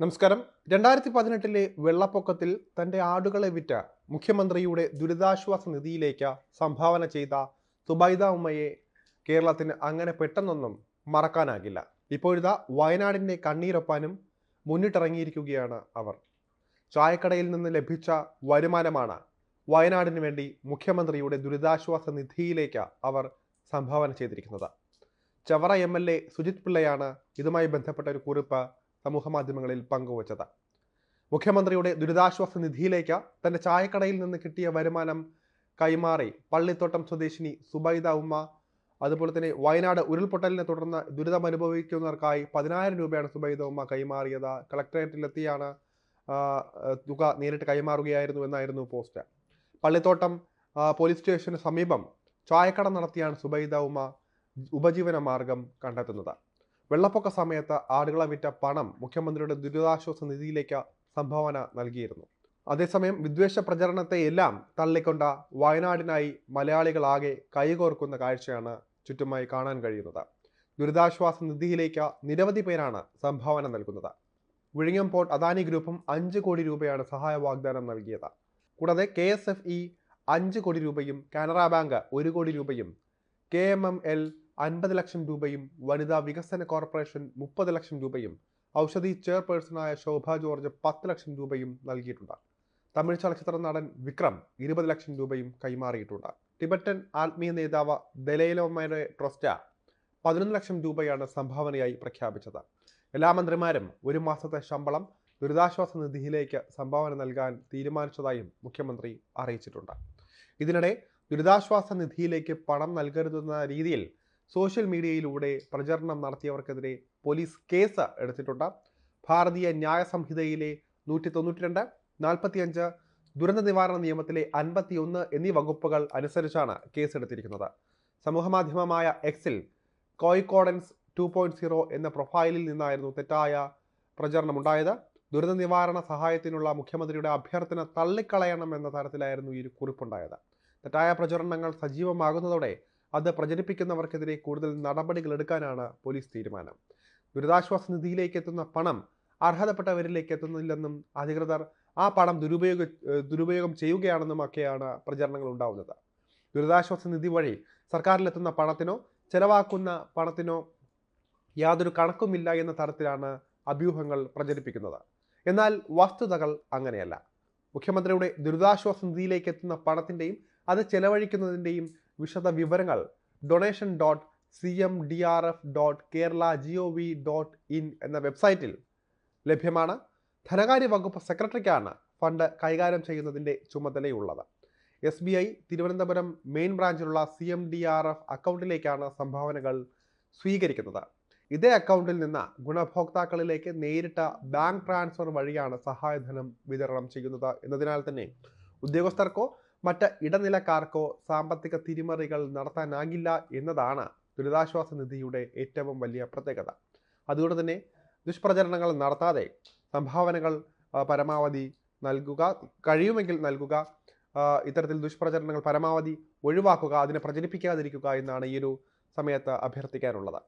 നമസ്കാരം. രണ്ടായിരത്തി പതിനെട്ടിലെ വെള്ളപ്പൊക്കത്തിൽ തന്റെ ആടുകളെ വിറ്റ മുഖ്യമന്ത്രിയുടെ ദുരിതാശ്വാസ നിധിയിലേക്ക് സംഭാവന ചെയ്ത സുബൈദ ഉമ്മയെ കേരളത്തിന് അങ്ങനെ പെട്ടെന്നൊന്നും മറക്കാനാകില്ല. ഇപ്പോഴിതാ വയനാടിന്റെ കണ്ണീരൊപ്പാനും മുന്നിട്ടിറങ്ങിയിരിക്കുകയാണ് അവർ. ചായക്കടയിൽ നിന്ന് ലഭിച്ച വരുമാനമാണ് വയനാടിന് വേണ്ടി മുഖ്യമന്ത്രിയുടെ ദുരിതാശ്വാസ നിധിയിലേക്ക് അവർ സംഭാവന ചെയ്തിരിക്കുന്നത്. Chavara M L A Sujith പിള്ളയാണ് ഇതുമായി ബന്ധപ്പെട്ട ഒരു കുറിപ്പ് സമൂഹ മാധ്യമങ്ങളിൽ പങ്കുവച്ചത്. മുഖ്യമന്ത്രിയുടെ ദുരിതാശ്വാസ നിധിയിലേക്ക് തന്റെ ചായക്കടയിൽ നിന്ന് കിട്ടിയ വരുമാനം കൈമാറി പള്ളിത്തോട്ടം സ്വദേശിനി സുബൈദ ഉമ്മ അതുപോലെ തന്നെ വയനാട് ഉരുൾപൊട്ടലിനെ തുടർന്ന് ദുരിതം അനുഭവിക്കുന്നവർക്കായി പതിനായിരം രൂപയാണ് സുബൈദ ഉമ്മ കൈമാറിയത്. കളക്ടറേറ്റിലെത്തിയാണ് തുക നേരിട്ട് കൈമാറുകയായിരുന്നു എന്നായിരുന്നു പോസ്റ്റ്. പള്ളിത്തോട്ടം പോലീസ് സ്റ്റേഷന് സമീപം ചായക്കട നടത്തിയാണ് സുബൈദ ഉമ്മ ഉപജീവന മാർഗം കണ്ടെത്തുന്നത്. വെള്ളപ്പൊക്ക സമയത്ത് ആടുകളെ വിറ്റ പണം മുഖ്യമന്ത്രിയുടെ ദുരിതാശ്വാസ നിധിയിലേക്ക് സംഭാവന നൽകിയിരുന്നു. അതേസമയം വിദ്വേഷ പ്രചരണത്തെയെല്ലാം തള്ളിക്കൊണ്ട വയനാടിനായി മലയാളികളാകെ കൈകോർക്കുന്ന കാഴ്ചയാണ് ചുറ്റുമായി കാണാൻ കഴിയുന്നത്. ദുരിതാശ്വാസ നിധിയിലേക്ക് നിരവധി പേരാണ് സംഭാവന നൽകുന്നത്. വിഴിഞ്ഞം പോർട്ട് അദാനി ഗ്രൂപ്പും അഞ്ച് കോടി രൂപയാണ് സഹായ വാഗ്ദാനം നൽകിയത്. കൂടാതെ കെ എസ് എഫ് ഇ അഞ്ച് കോടി രൂപയും കാനറ ബാങ്ക് ഒരു കോടി രൂപയും കെ എം എം എൽ അൻപത് ലക്ഷം രൂപയും വനിതാ വികസന കോർപ്പറേഷൻ മുപ്പത് ലക്ഷം രൂപയും ഔഷധി ചെയർപേഴ്സണായ ശോഭ ജോർജ് പത്ത് ലക്ഷം രൂപയും നൽകിയിട്ടുണ്ട്. തമിഴ് ചലച്ചിത്ര നടൻ വിക്രം ഇരുപത് ലക്ഷം രൂപയും കൈമാറിയിട്ടുണ്ട്. ടിബറ്റൻ ആത്മീയ നേതാവ് ദലൈലോമയുടെ ട്രസ്റ്റ് പതിനൊന്ന് ലക്ഷം രൂപയാണ് സംഭാവനയായി പ്രഖ്യാപിച്ചത്. എല്ലാ മന്ത്രിമാരും ഒരു മാസത്തെ ശമ്പളം ദുരിതാശ്വാസ നിധിയിലേക്ക് സംഭാവന നൽകാൻ തീരുമാനിച്ചതായും മുഖ്യമന്ത്രി അറിയിച്ചിട്ടുണ്ട്. ഇതിനിടെ ദുരിതാശ്വാസ നിധിയിലേക്ക് പണം നൽകരുതെന്ന രീതിയിൽ സോഷ്യൽ മീഡിയയിലൂടെ പ്രചരണം നടത്തിയവർക്കെതിരെ പോലീസ് കേസ് എടുത്തിട്ടുണ്ട്. ഭാരതീയ ന്യായ സംഹിതയിലെ നൂറ്റി തൊണ്ണൂറ്റി രണ്ട് നാൽപ്പത്തിയഞ്ച് ദുരന്ത നിവാരണ നിയമത്തിലെ അൻപത്തിയൊന്ന് എന്നീ വകുപ്പുകൾ അനുസരിച്ചാണ് കേസെടുത്തിരിക്കുന്നത്. സമൂഹമാധ്യമമായ എക്സിൽ കോയിക്കോഡൻസ് ടു പോയിന്റ് സീറോ എന്ന പ്രൊഫൈലിൽ നിന്നായിരുന്നു തെറ്റായ പ്രചരണമുണ്ടായത്. ദുരന്ത നിവാരണ സഹായത്തിനുള്ള മുഖ്യമന്ത്രിയുടെ അഭ്യർത്ഥന തള്ളിക്കളയണം എന്ന തരത്തിലായിരുന്നു ഈ കുറിപ്പുണ്ടായത്. തെറ്റായ പ്രചരണങ്ങൾ സജീവമാകുന്നതോടെ അത് പ്രചരിപ്പിക്കുന്നവർക്കെതിരെ കൂടുതൽ നടപടികൾ എടുക്കാനാണ് പോലീസ് തീരുമാനം. ദുരിതാശ്വാസ നിധിയിലേക്ക് എത്തുന്ന പണം അർഹതപ്പെട്ടവരിലേക്ക് എത്തുന്നില്ലെന്നും അധികൃതർ ആ പണം ദുരുപയോഗ ദുരുപയോഗം ചെയ്യുകയാണെന്നും ഒക്കെയാണ് പ്രചരണങ്ങൾ ഉണ്ടാവുന്നത്. ദുരിതാശ്വാസ നിധി വഴി സർക്കാരിലെത്തുന്ന പണത്തിനോ ചെലവാക്കുന്ന പണത്തിനോ യാതൊരു കണക്കുമില്ല എന്ന തരത്തിലാണ് അഭ്യൂഹങ്ങൾ പ്രചരിപ്പിക്കുന്നത്. എന്നാൽ വസ്തുതകൾ അങ്ങനെയല്ല. മുഖ്യമന്ത്രിയുടെ ദുരിതാശ്വാസ നിധിയിലേക്ക് എത്തുന്ന പണത്തിന്റെയും അത് ചെലവഴിക്കുന്നതിന്റെയും വിശദ വിവരങ്ങൾ donation dot C M D R F dot Kerala G O V dot in എന്ന വെബ്സൈറ്റിൽ ലഭ്യമാണ്. ധനകാര്യ വകുപ്പ് സെക്രട്ടറിക്കാണ് ഫണ്ട് കൈകാര്യം ചെയ്യുന്നതിന്റെ ചുമതലയുള്ളത്. S B I Thiruvananthapuram main ബ്രാഞ്ചിലുള്ള C M D R F അക്കൗണ്ടിലേക്കാണ് സംഭാവനകൾ സ്വീകരിക്കുന്നത്. ഇതേ അക്കൗണ്ടിൽ നിന്ന് ഗുണഭോക്താക്കളിലേക്ക് നേരിട്ട ബാങ്ക് ട്രാൻസ്ഫർ വഴിയാണ് സഹായധനം വിതരണം ചെയ്യുന്നത്. എന്നതിനാൽ തന്നെ ഉദ്യോഗസ്ഥർക്കോ മറ്റ് ഇടനിലക്കാർക്കോ സാമ്പത്തിക തിരിമറികൾ നടത്താനാകില്ല എന്നതാണ് ദുരിതാശ്വാസ നിധിയുടെ ഏറ്റവും വലിയ പ്രത്യേകത. അതുകൊണ്ട് തന്നെ ദുഷ്പ്രചരണങ്ങൾ നടത്താതെ സംഭാവനകൾ പരമാവധി നൽകുക കഴിയുമെങ്കിൽ നൽകുക ഇത്തരത്തിൽ ദുഷ്പ്രചരണങ്ങൾ പരമാവധി ഒഴിവാക്കുക അതിനെ പ്രചരിപ്പിക്കാതിരിക്കുക എന്നാണ് ഈ ഒരു സമയത്ത് അഭ്യർത്ഥിക്കാനുള്ളത്.